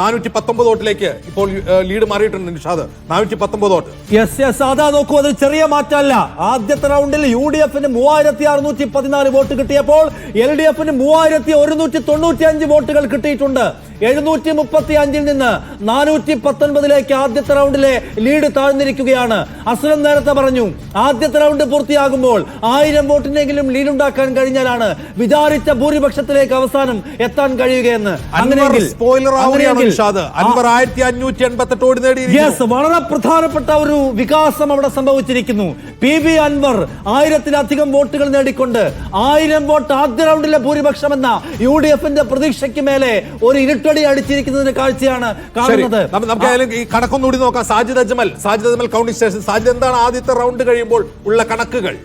നാനൂറ്റി പത്തൊമ്പത് വോട്ടിലേക്ക് ഇപ്പോൾ ലീഡ് മാറിയിട്ടുണ്ട് നിഷാദ്. നാനൂറ്റി പത്തൊമ്പത് വോട്ട്. Yes yes. അതാ നോക്കൂ അത് ചെറിയ മാറ്റമല്ല. ആദ്യത്തെ റൗണ്ടിൽ യു ഡി എഫിന് മൂവായിരത്തി അറുന്നൂറ്റി പതിനാല് വോട്ട് കിട്ടിയപ്പോൾ എൽ ഡി എഫിന് മൂവായിരത്തി ഒരുന്നൂറ്റി തൊണ്ണൂറ്റി അഞ്ച് വോട്ടുകൾ കിട്ടിയിട്ടുണ്ട്. എഴുന്നൂറ്റി മുപ്പത്തി അഞ്ചിൽ നിന്ന് നാനൂറ്റി പത്തൊൻപതിലേക്ക് ആദ്യത്തെ റൗണ്ടിലെ ലീഡ് താഴ്ന്നിരിക്കുകയാണ്. അസ്ലം നേരത്തെ പറഞ്ഞു ആദ്യത്തെ റൗണ്ട് പൂർത്തിയാകുമ്പോൾ ആയിരം വോട്ടിനെങ്കിലും ലീഡ് ഉണ്ടാക്കാൻ കഴിഞ്ഞാലാണ് വിചാരിച്ച ഭൂരിപക്ഷത്തിലേക്ക് അവസാനം എത്താൻ കഴിയുകയെന്ന്. വളരെ പ്രധാനപ്പെട്ട ഒരു വികാസം അവിടെ സംഭവിച്ചിരിക്കുന്നു. പി. വി. അൻവർ ആയിരത്തിലധികം വോട്ടുകൾ നേടിക്കൊണ്ട് ആയിരം വോട്ട് ആദ്യ റൗണ്ടിലെ ഭൂരിപക്ഷം എന്ന യു ഡി എഫിന്റെ പ്രതീക്ഷയ്ക്ക് മേലെ ഒരു ഇരുട്ടടി അടിച്ചിരിക്കുന്നതിന്റെ കാഴ്ചയാണ് കാണുന്നത്. നമുക്ക് ഏതായാലും ഈ കണക്കൊന്നുകൂടി നോക്കാം. സാജിദ് അജ്മൽ സാജിദ് അജ്മൽ കൗണ്ടി സ്റ്റേഷൻ സാജിദ് എന്താണ് ആദ്യത്തെ റൗണ്ട് കഴിയുമ്പോൾ ഉള്ള കണക്കുകൾ?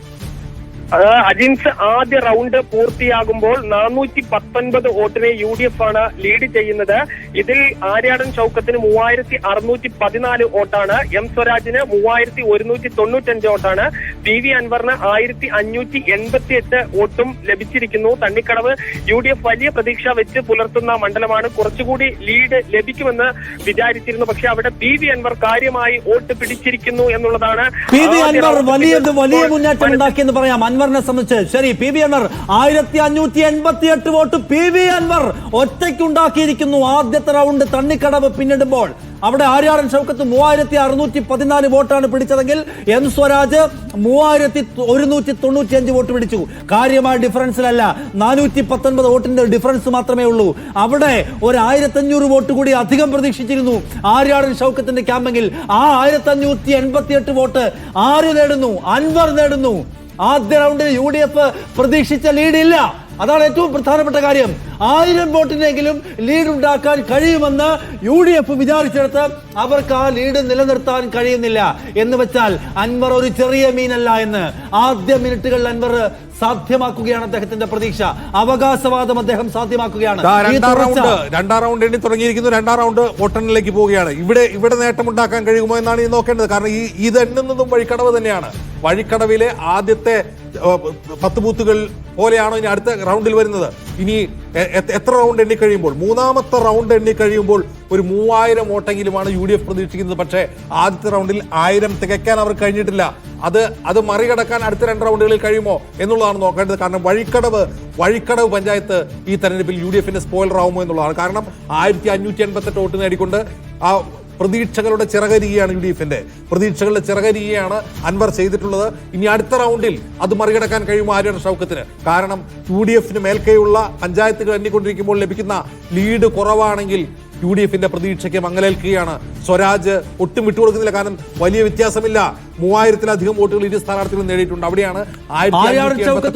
അജിൻസ് ആദ്യ റൗണ്ട് പൂർത്തിയാകുമ്പോൾ നാനൂറ്റി പത്തൊൻപത് വോട്ടിനെ യു ഡി എഫ് ആണ് ലീഡ് ചെയ്യുന്നത്. ഇതിൽ ആര്യാടൻ ചൌക്കത്തിന് മൂവായിരത്തി അറുന്നൂറ്റി പതിനാല് വോട്ടാണ്. എം സ്വരാജിന് മൂവായിരത്തി ഒരുന്നൂറ്റി തൊണ്ണൂറ്റഞ്ച് വോട്ടാണ്. പി വി അൻവറിന് ആയിരത്തി അഞ്ഞൂറ്റി എൺപത്തി എട്ട് വോട്ടും ലഭിച്ചിരിക്കുന്നു. തണ്ണിക്കടവ് യു ഡി എഫ് വലിയ പ്രതീക്ഷ വെച്ച് പുലർത്തുന്ന മണ്ഡലമാണ്. കുറച്ചുകൂടി ലീഡ് ലഭിക്കുമെന്ന് വിചാരിച്ചിരുന്നു. പക്ഷെ അവിടെ പി വി അൻവർ കാര്യമായി വോട്ട് പിടിച്ചിരിക്കുന്നു എന്നുള്ളതാണ് പി വി അൻവർ വലിയത് വലിയ മുന്നേറ്റം ഉണ്ടാക്കിയെന്ന് പറയാം അൻവറിനെ സംബന്ധിച്ച്. ശരി പി വി അൻവർ ആയിരത്തി അഞ്ഞൂറ്റി എൺപത്തി എട്ട് വോട്ട് പി വി അൻവർ ഒറ്റയ്ക്കുണ്ടാക്കിയിരിക്കുന്നു ആദ്യത്തെ റൗണ്ട് തണ്ണിക്കടവ് പിന്നിടുമ്പോൾ. അവിടെ ആര്യാടൻ ഷൗക്കത്ത് മൂവായിരത്തി അറുന്നൂറ്റി പതിനാല് വോട്ടാണ് പിടിച്ചതെങ്കിൽ എൻ സ്വരാജ് മൂവായിരത്തി ഒരുന്നൂറ്റി തൊണ്ണൂറ്റി അഞ്ച് വോട്ട് പിടിച്ചു. കാര്യമായ ഡിഫറൻസിലല്ല നാനൂറ്റി പത്തൊൻപത് വോട്ടിന്റെ ഡിഫറൻസ് മാത്രമേ ഉള്ളൂ. അവിടെ ഒരു ആയിരത്തി അഞ്ഞൂറ് വോട്ട് കൂടി അധികം പ്രതീക്ഷിച്ചിരുന്നു ആര്യാടൻ ഷൗക്കത്തിന്റെ ക്യാമ്പെങ്കിൽ. ആ ആയിരത്തി അഞ്ഞൂറ്റി എൺപത്തി എട്ട് വോട്ട് ആര് നേടുന്നു? അൻവർ നേടുന്നു. ആദ്യ റൗണ്ടിൽ യു ഡി എഫ് പ്രതീക്ഷിച്ച ലീഡില്ല അതാണ് ഏറ്റവും പ്രധാനപ്പെട്ട കാര്യം. ആയിരം വോട്ടിനെങ്കിലും ലീഡ് ഉണ്ടാക്കാൻ കഴിയുമെന്ന് യു ഡി എഫ് വിചാരിച്ചെടുത്ത് അവർക്ക് ആ ലീഡ് നിലനിർത്താൻ കഴിയുന്നില്ല. എന്ന് വെച്ചാൽ അൻവർ ഒരു ചെറിയ മീനല്ല എന്ന്. ആദ്യ മിനിറ്റുകളിൽ അൻവർ സാധ്യമാക്കുകയാണ് അദ്ദേഹത്തിന്റെ പ്രതീക്ഷ. അവകാശവാദം അദ്ദേഹം സാധ്യമാക്കുകയാണ്. രണ്ടാം റൗണ്ട് രണ്ടാം റൗണ്ട് എണ്ണി തുടങ്ങിയിരിക്കുന്നു. രണ്ടാം റൗണ്ട് വോട്ടെണ്ണിലേക്ക് പോവുകയാണ്. ഇവിടെ ഇവിടെ നേട്ടമുണ്ടാക്കാൻ കഴിയുമോ എന്നാണ് ഈ നോക്കേണ്ടത്. കാരണം ഈ ഇത് എണ്ണുന്നതും വഴിക്കടവ് തന്നെയാണ്. വഴിക്കടവിലെ ആദ്യത്തെ പത്ത് ബൂത്തുകൾ പോലെയാണോ ഇനി അടുത്ത റൗണ്ടിൽ വരുന്നത്? ഇനി എത്ര റൗണ്ട് എണ്ണി കഴിയുമ്പോൾ? മൂന്നാമത്തെ റൗണ്ട് എണ്ണി കഴിയുമ്പോൾ ഒരു മൂവായിരം വോട്ടെങ്കിലുമാണ് യു ഡി എഫ് പ്രതീക്ഷിക്കുന്നത്. പക്ഷേ ആദ്യത്തെ റൗണ്ടിൽ ആയിരം തികയ്ക്കാൻ അവർ കഴിഞ്ഞിട്ടില്ല. അത് അത് മറികടക്കാൻ അടുത്ത രണ്ട് റൗണ്ടുകളിൽ കഴിയുമോ എന്നുള്ളതാണ് നോക്കേണ്ടത്. കാരണം വഴിക്കടവ് വഴിക്കടവ് പഞ്ചായത്ത് ഈ തെരഞ്ഞെടുപ്പിൽ യു ഡി എഫിന്റെ സ്പോയിലർ ആവുമോ എന്നുള്ളതാണ്. കാരണം ആയിരത്തി അഞ്ഞൂറ്റി എൺപത്തെട്ട് വോട്ട് നേടിക്കൊണ്ട് ആ പ്രതീക്ഷകളുടെ ചിറകരിയാണ് യു ഡി എഫിന്റെ. പ്രതീക്ഷകളുടെ ചിറകരിയാണ് അൻവർ ചെയ്തിട്ടുള്ളത്. ഇനി അടുത്ത റൗണ്ടിൽ അത് മറികടക്കാൻ കഴിയുമോ ആര്യാണ് ഷൗക്കത്തിന്? കാരണം യു ഡി എഫിന് മേൽക്കെയുള്ള പഞ്ചായത്തുകൾ എണ്ണിക്കൊണ്ടിരിക്കുമ്പോൾ ലഭിക്കുന്ന ലീഡ് കുറവാണെങ്കിൽ യു ഡി എഫിന്റെ പ്രതീക്ഷയ്ക്ക് മങ്ങലേൽക്കുകയാണ്. സ്വരാജ് ഒട്ടും വിട്ടുകൊടുക്കുന്നില്ല. കാരണം വലിയ വ്യത്യാസമില്ല. മൂവായിരത്തിലധികം വോട്ടുകൾ ഇരു സ്ഥാനാർത്ഥികളും നേടിയിട്ടുണ്ട്. അവിടെയാണ്.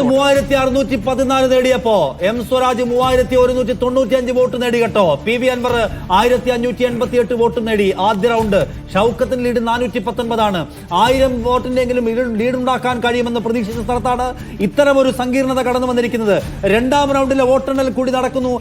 മൂവായിരത്തി അറുന്നൂറ്റി പതിനാല് നേടിയപ്പോ എം സ്വരാജ് മൂവായിരത്തി ഒരുന്നൂറ്റി തൊണ്ണൂറ്റി അഞ്ച് വോട്ട് നേടി കേട്ടോ. പി വി അൻവർ ആയിരത്തി അഞ്ഞൂറ്റി എൺപത്തി എട്ട് വോട്ട് നേടി. ആദ്യ റൗണ്ട് ഷൗക്കത്തിന് ലീഡ് നാനൂറ്റി പത്തൊൻപതാണ് ആയിരം വോട്ടിന്റെങ്കിലും ലീഡ് ഉണ്ടാക്കാൻ കഴിയുമെന്ന് പ്രതീക്ഷിച്ച സ്ഥലത്താണ് ഇത്തരം ഒരു സങ്കീർണത കടന്നു വന്നിരിക്കുന്നത് രണ്ടാം റൗണ്ടിലെ വോട്ടെണ്ണൽ കൂടി നടക്കുന്നു.